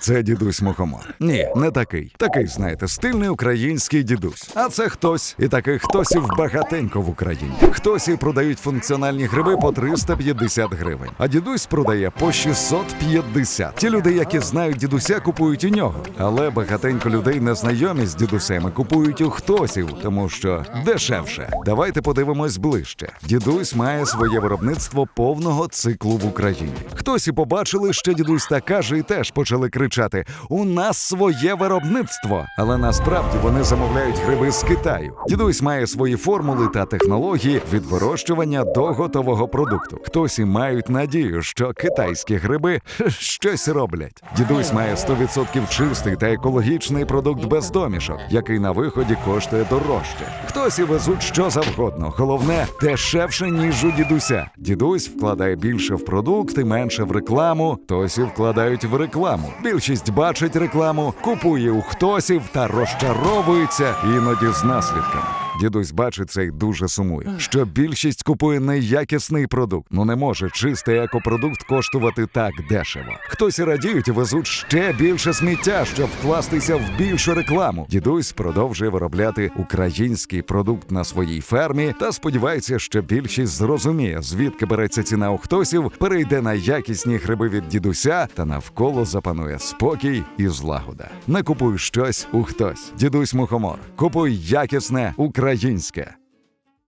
Це дідусь мухомор. Ні, не такий. Такий, знаєте, стильний український дідусь. А це хтось. І таких хтосів багатенько в Україні. Хтось і продають функціональні гриби по 350 гривень. А дідусь продає по 650. Ті люди, які знають дідуся, купують у нього. Але багатенько людей не знайомі з дідусем і купують у хтосів, тому що дешевше. Давайте подивимось ближче. Дідусь має своє виробництво повного циклу в Україні. Хтось і побачили, що дідусь так каже, і теж почали кричати: У нас своє виробництво. Але насправді вони замовляють гриби з Китаю. Дідусь має свої формули та технології від вирощування до готового продукту. Хтось і мають надію, що китайські гриби щось роблять. Дідусь має 100% чистий та екологічний продукт без домішок, який на виході коштує дорожче. Хтось і везуть що завгодно. Головне дешевше ніж у дідуся. Дідусь вкладає більше в продукт і менше в рекламу. Хтось і вкладають в рекламу. Більшість бачить рекламу, купує у хтосів та розчаровується іноді з наслідками. Дідусь бачить це й дуже сумує, що більшість купує неякісний продукт. Ну не може чистий екопродукт коштувати так дешево. Хтось і радіють і везуть ще більше сміття, щоб вкластися в більшу рекламу. Дідусь продовжує виробляти український продукт на своїй фермі та сподівається, що більшість зрозуміє, звідки береться ціна у хтосів, перейде на якісні гриби від дідуся та навколо запанує спокій і злагода. Не купуй щось у хтось. Дідусь мухомор. Купуй якісне українське.